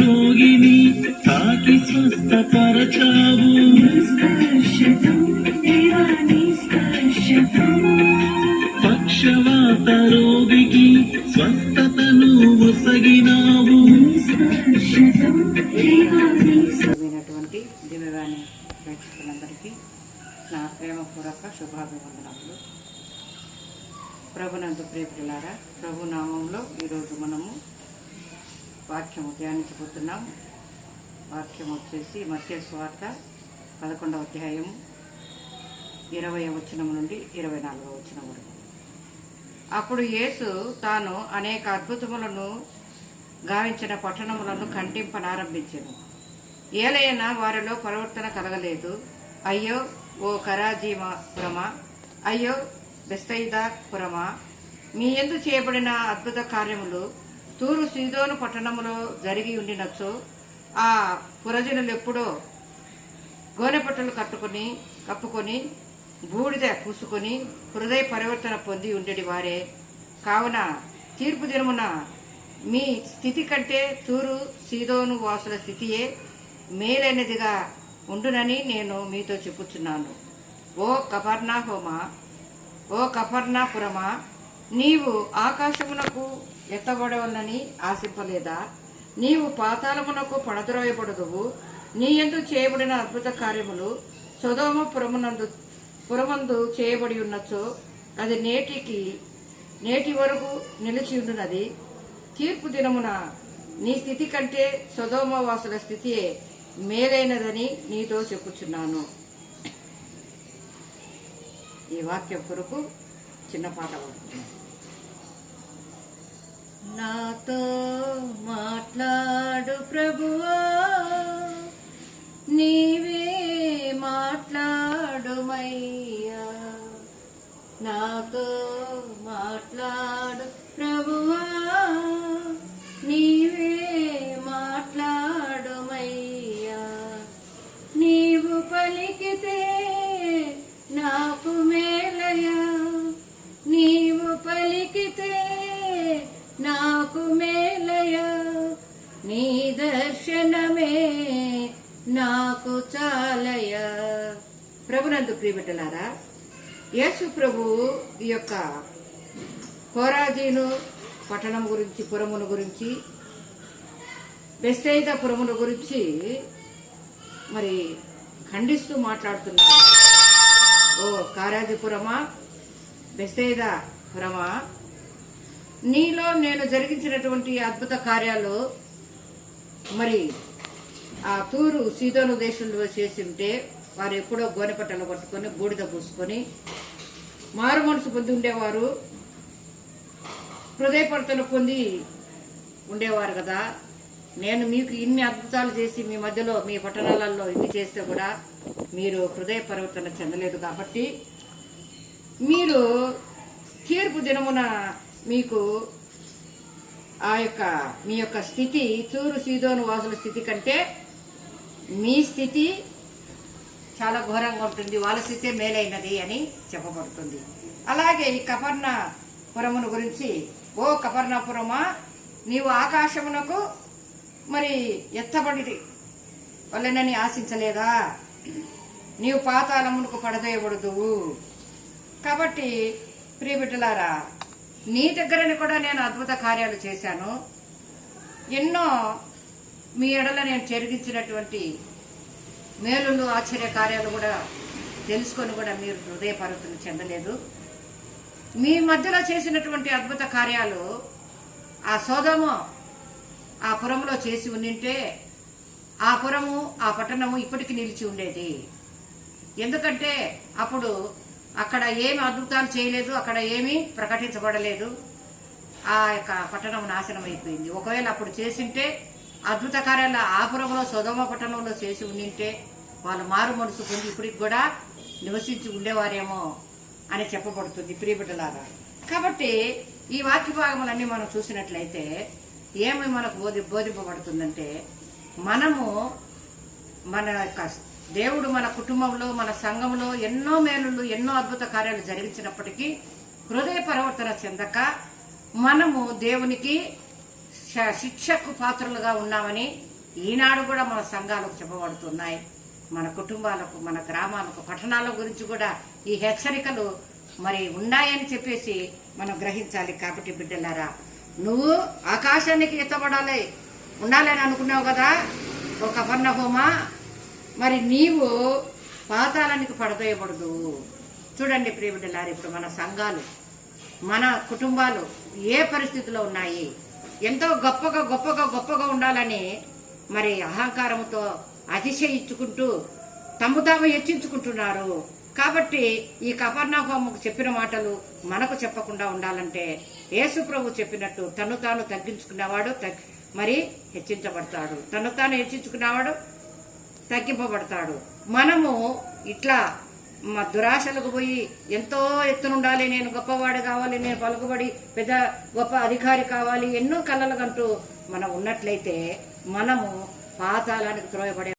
రోగిని తాకి స్వస్థపరచావు. పక్షవాత రోగికి స్వస్థతను ఒసగినావు అయినటువంటి దివ్యవాణి ప్రేక్షకులందరికీ నా ప్రేమపూర్వక శుభాభివందనములు. ప్రభునందు ప్రియపులారా ప్రభు నామంలో ఈరోజు మనము వాక్యము ధ్యానించబోతున్నాం. వాక్యం వచ్చేసి మత్య స్వార్థ పదకొండవ అధ్యాయం ఇరవై వచనం నుండి ఇరవై నాలుగవ వచనం వరకు. అప్పుడు యేసు తాను అనేక అద్భుతములను గావించిన పట్టణములను ఖండింపనారంభించెను ఏలైనా వారిలో పరివర్తన కలగలేదు. అయ్యో ఓ కరాజీపురమా అయ్యో బెస్తైదాపురమా మీ ఎందు చేయబడిన అద్భుత కార్యములు తూరు సీదోను పట్టణములో జరిగి ఉండినచో ఆ పురజనులు ఎప్పుడో గోనెపట్టలు కట్టుకుని కప్పుకొని బూడిద పూసుకొని హృదయ పరివర్తన పొంది ఉండేటి వారే. కావున తీర్పు దినమున మీ స్థితి కంటే తూరు సీదోను వాసుల స్థితియే మేలైనదిగా ఉండునని నేను మీతో చెప్పుచున్నాను. ఓ కపర్ణా హోమా ఓ కపర్ణాపురమా నీవు ఆకాశమునకు ఎత్తబడవలని ఆశింపలేదా? నీవు పాతాళమునకు పడద్రోయబడదువు. నీ ఎందు చేయబడిన అద్భుత కార్యములు సుధోమ పురమునందు పురమందు చేయబడి ఉన్నచో అది నేటికి నేటి వరకు నిలిచి ఉండునది. తీర్పు దినమున నీ స్థితి కంటే సుధోమవాసుల స్థితియే మేలైనదని నీతో చెప్పుచున్నాను. ఈ వాక్యం కొరకు చిన్న పాట నాతో మాట్లాడు ప్రభువా. పలికితే నాకు మేలయ నీ దర్శనమే నాకు చాలయ. ప్రభునందు ప్రియబిడ్డలారా యేసు ప్రభు ఈ యొక్క కోరాజీను పట్టణం గురించి పురమును గురించి బెస్తైద పురమును గురించి మరి ఖండిస్తూ మాట్లాడుతున్నారు. ఓ కారాజీపురమా బెస్తైద పురమా? నీలో నేను జరిగించినటువంటి అద్భుత కార్యాలు మరి ఆ తూరు సీదోను దేశంలో చేసి ఉంటే వారు ఎప్పుడో గోనెపట్టలు పట్టుకొని బూడిద పూసుకొని మారు మనసు పొంది ఉండేవారు. హృదయపడతలు పొంది ఉండేవారు కదా. నేను మీకు ఇన్ని అద్భుతాలు చేసి మీ మధ్యలో మీ పట్టణాలలో ఇన్ని చేస్తే కూడా మీరు హృదయ పరివర్తన చెందలేదు కాబట్టి మీరు తీర్పు దినమున మీకు ఆ యొక్క మీ యొక్క స్థితి తూరు సీదోను వాసుల స్థితి కంటే మీ స్థితి చాలా ఘోరంగా ఉంటుంది. వాళ్ళ స్థితి మేలైనది అని చెప్పబడుతుంది. అలాగే ఈ కపర్ణ పురమును గురించి ఓ కపర్ణపురమా నీవు ఆకాశమునకు మరి ఎత్తబడి వల్లనని ఆశించలేదా? నీవు పాతాళమునకు పడదేయబడదువు. కాబట్టి ప్రియబిడ్డలారా నీ దగ్గరని కూడా నేను అద్భుత కార్యాలు చేశాను. ఎన్నో మీ ఎడల నేను చెరిగించినటువంటి మేలులు ఆశ్చర్య కార్యాలు కూడా తెలుసుకొని కూడా మీరు హృదయపరతను చెందలేదు. మీ మధ్యలో చేసినటువంటి అద్భుత కార్యాలు ఆ సోదము ఆ పురంలో చేసి ఉండింటే ఆ పురము ఆ పట్టణము ఇప్పటికి నిలిచి ఉండేది. ఎందుకంటే అప్పుడు అక్కడ ఏమి అద్భుతాలు చేయలేదు అక్కడ ఏమీ ప్రకటించబడలేదు. ఆ యొక్క పట్టణం నాశనం అయిపోయింది. ఒకవేళ అప్పుడు చేసింటే అద్భుత కార్యాల ఆపురంలో సుధమ పట్టణంలో చేసి ఉండింటే వాళ్ళు మారు మనసు పొంది ఇప్పటికి కూడా నివసించి ఉండేవారేమో అని చెప్పబడుతుంది ప్రియబిడ్డలారా. కాబట్టి ఈ వాక్య భాగములన్నీ మనం చూసినట్లయితే ఏమి మనకు బోధి బోధింపబడుతుందంటే మనము మన యొక్క దేవుడు మన కుటుంబంలో మన సంఘంలో ఎన్నో మేలులు ఎన్నో అద్భుత కార్యాలు జరిగించినప్పటికీ హృదయ పరివర్తన చెందక మనము దేవునికి శ- శిక్షకు పాత్రలుగా ఉన్నామని ఈనాడు కూడా మన సంఘాలకు చెప్పబడుతున్నాయి. మన కుటుంబాలకు మన గ్రామాలకు పట్టణాల గురించి కూడా ఈ హెచ్చరికలు మరి ఉన్నాయని చెప్పేసి మనం గ్రహించాలి కాబట్టి బిడ్డలారా. నువ్వు ఆకాశానికి ఎత్తబడాలి. ఉండాలని అనుకున్నావు కదా? ఒక పన్నహోమా మరి నీవు పాతాళానికి పడదోయబడదు చూడండి ప్రియబిడ్డలారు ఇప్పుడు మన సంఘాలు మన కుటుంబాలు ఏ పరిస్థితిలో ఉన్నాయి? ఎంతో గొప్పగా గొప్పగా గొప్పగా ఉండాలని మరి అహంకారంతో అతిశయించుకుంటూ తమ్ము తాము హెచ్చించుకుంటున్నారు కాబట్టి ఈ కపర్ణహోమకు చెప్పిన మాటలు మనకు చెప్పకుండా ఉండాలంటే యేసు ప్రభు చెప్పినట్టు తను తాను తగ్గించుకున్నవాడు తగ్- మరి హెచ్చించబడతాడు. తను తాను హెచ్చించుకున్నవాడు తగ్గింపబడతాడు. మనము ఇట్లా మా దురాశలకు పోయి ఎంతో ఎత్తునుండాలి నేను గొప్పవాడు కావాలి నేను పలుకుబడి పెద్ద గొప్ప అధికారి కావాలి ఎన్నో కళ్ళలు మనం ఉన్నట్లయితే మనము పాతాళానికి త్రోయబడే